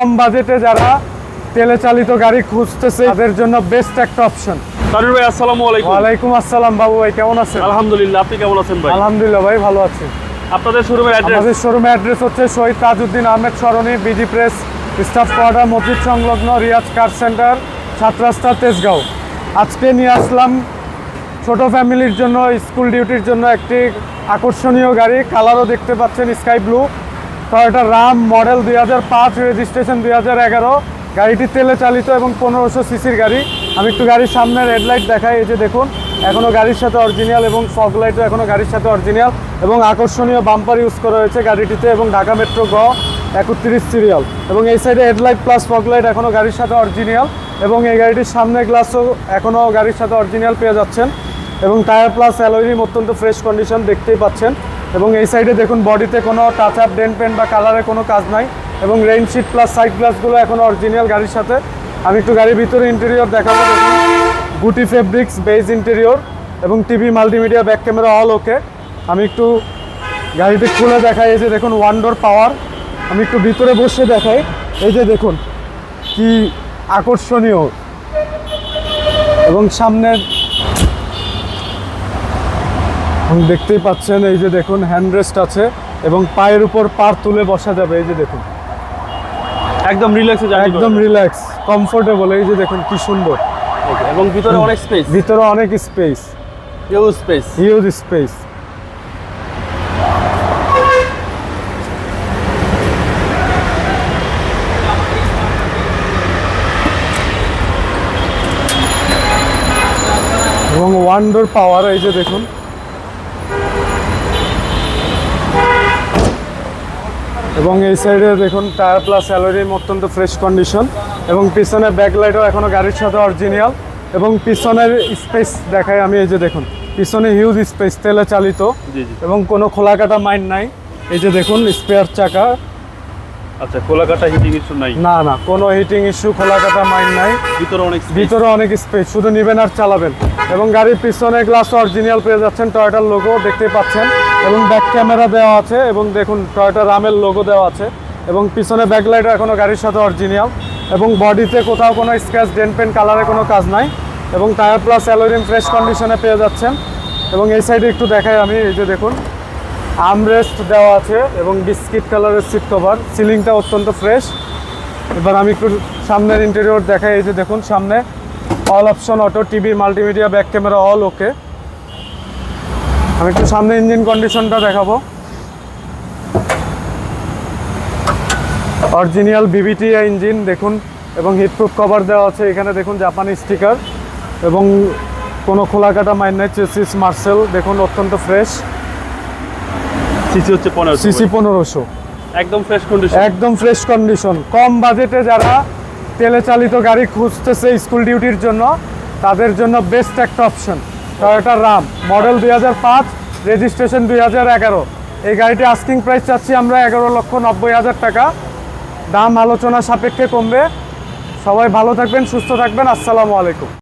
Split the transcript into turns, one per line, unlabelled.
কম বাজেটে যারা তেলে চালিত গাড়ি খুঁজতেছে তাদের জন্য বেস্ট একটা অপশন
তানভীর ভাই আসসালামু আলাইকুম।
ওয়ালাইকুম আসসালাম বাবু ভাই কেমন আছেন?
আলহামদুলিল্লাহ আপনি কেমন আছেন ভাই?
আলহামদুলিল্লাহ ভাই ভালো আছি।
আপনাদের শোরুমের অ্যাড্রেস
আমাদের শোরুমের অ্যাড্রেস হচ্ছে Shahid Tajuddin Ahmed Sarani BG press staff quarter মসজিদ সংলগ্ন রিয়াজ কার সেন্টার সাত রাস্তা তেজগাঁও। আজকে নিয়ে আসলাম ছোট ফ্যামিলির জন্য স্কুল ডিউটির জন্য একটি আকর্ষণীয় গাড়ি। কালারও দেখতে পাচ্ছেন sky blue. Toyota Raum model দুই হাজার পাঁচ রেজিস্ট্রেশন দুই হাজার এগারো। গাড়িটি তেলে চালিত এবং পনেরোশো সিসির গাড়ি। আমি একটু গাড়ির সামনে রেড লাইট দেখাই, এই যে দেখুন এখনও গাড়ির সাথে অরিজিনাল এবং ফগ লাইটও এখনও গাড়ির সাথে অরিজিনাল এবং আকর্ষণীয় বাম্পার ইউজ করা হয়েছে গাড়িটিতে এবং ঢাকা মেট্রো গ একত্রিশ সিরিয়াল এবং এই সাইডে হেডলাইট প্লাস ফগ লাইট এখনও গাড়ির সাথে অরিজিনাল এবং এই গাড়িটির সামনে গ্লাসও এখনও গাড়ির সাথে অরিজিনাল পেয়ে যাচ্ছেন। এবং টায়ার প্লাস অ্যালোরিম অত্যন্ত ফ্রেশ কন্ডিশন দেখতেই পাচ্ছেন। এবং এই সাইডে দেখুন বডিতে কোনো টাচ আপ ডেন্ট পেন্ট বা কালারে কোনো কাজ নাই। এবং রেইনশিট প্লাস সাইড গ্লাসগুলো এখন অরিজিনাল গাড়ির সাথে। আমি একটু গাড়ির ভিতরে ইন্টেরিয়র দেখাবো, দেখুন। গুটি ফেব্রিক্স বেজ ইন্টেরিয়র এবং TV multimedia back camera all okay আমি একটু গাড়িটি খুলে দেখাই, এই যে দেখুন ওয়ান্ডোর পাওয়ার আমি একটু ভিতরে বসে দেখাই, এই যে দেখুন, কি আকর্ষণীয়। এবং সামনের এবং দেখতেই পাচ্ছেন এই যে দেখুন হ্যান্ড রেস্ট আছে এবং পায়ের উপর পার তুলে বসা যাবে এই যে দেখুন।
একদম রিল্যাক্স
একদম রিল্যাক্স কমফোর্টেবল এই যে দেখুন কি সুন্দর।
এবং ভিতরে অনেক স্পেস
ভিতরে অনেক space
huge space
huge space এবং ওয়ান্ডার পাওয়ার এই যে দেখুন। এবং এই সাইডে দেখুন টায়ার প্লাস অ্যালোরিম অত্যন্ত ফ্রেশ কন্ডিশন এবং পিছনে ব্যাকলাইটও এখনও গাড়ির সাথে অরিজিনাল এবং পিছনের স্পেস দেখায় আমি এই যে দেখুন পিছনে হিউজ স্পেস তেলে চালিত এবং কোনো খোলা কাটা মাইন্ড নাই। এই যে দেখুন স্পেয়ার চাকা
আচ্ছা কোলাকাটা হিটিং ইস্যু নাই?
না না কোনো হিটিং ইস্যু খোলাকাটা মাইন্ড নাই।
ভিতরে অনেক
ভিতরে অনেক স্পেস শুধু নেবেন আর চালাবেন। এবং গাড়ির পিছনে গ্লাস অরিজিনাল পেয়ে যাচ্ছেন টয়োটার লোগো দেখতে পাচ্ছেন। এবং ব্যাক ক্যামেরা দেওয়া আছে এবং দেখুন টয়োটা রামের লোগো দেওয়া আছে। এবং পিছনে ব্যাকলাইটও এখনও গাড়ির সাথে অরিজিনাল এবং বডিতে কোথাও কোনো স্ক্র্যাচ ডেন্ট পেন কালারে কোনো কাজ নাই। এবং টায়ার প্লাস অ্যালোরিম ফ্রেশ কন্ডিশনে পেয়ে যাচ্ছেন। এবং এই সাইডে একটু দেখাই আমি এই যে দেখুন। আর্মরেস্ট দেওয়া আছে এবং বিস্কিট কালারের সিট কভার সিলিংটা অত্যন্ত ফ্রেশ এবার আমি একটু সামনের ইন্টেরিয়র দেখাই, এই যে দেখুন সামনে। All option auto TV multimedia back camera all okay আমি একটু সামনে ইঞ্জিন কন্ডিশনটা দেখাবো। অরিজিনাল বিবিটি ইঞ্জিন দেখুন, এবং হিটপ্রুফ কভার দেওয়া আছে। এখানে দেখুন জাপানি স্টিকার এবং কোনো খোলাকাটা মাইন নাই। চেসিস মার্সেল দেখুন, অত্যন্ত ফ্রেশ
সিসি হচ্ছে পনেরো
সিসি পনেরোশো।
একদম ফ্রেশ কন্ডিশন
একদম ফ্রেশ কন্ডিশন কম বাজেটে যারা তেলে চালিত গাড়ি খুঁজতেছে স্কুল ডিউটির জন্য তাদের জন্য বেস্ট একটা অপশন টয়োটা রাম মডেল দুই হাজার পাঁচ রেজিস্ট্রেশন দুই হাজার এগারো। এই গাড়িটি আস্কিং প্রাইস চাচ্ছি আমরা এগারো লক্ষ নব্বই হাজার টাকা। দাম আলোচনা সাপেক্ষে কমবে। সবাই ভালো থাকবেন সুস্থ থাকবেন। আসসালামু আলাইকুম।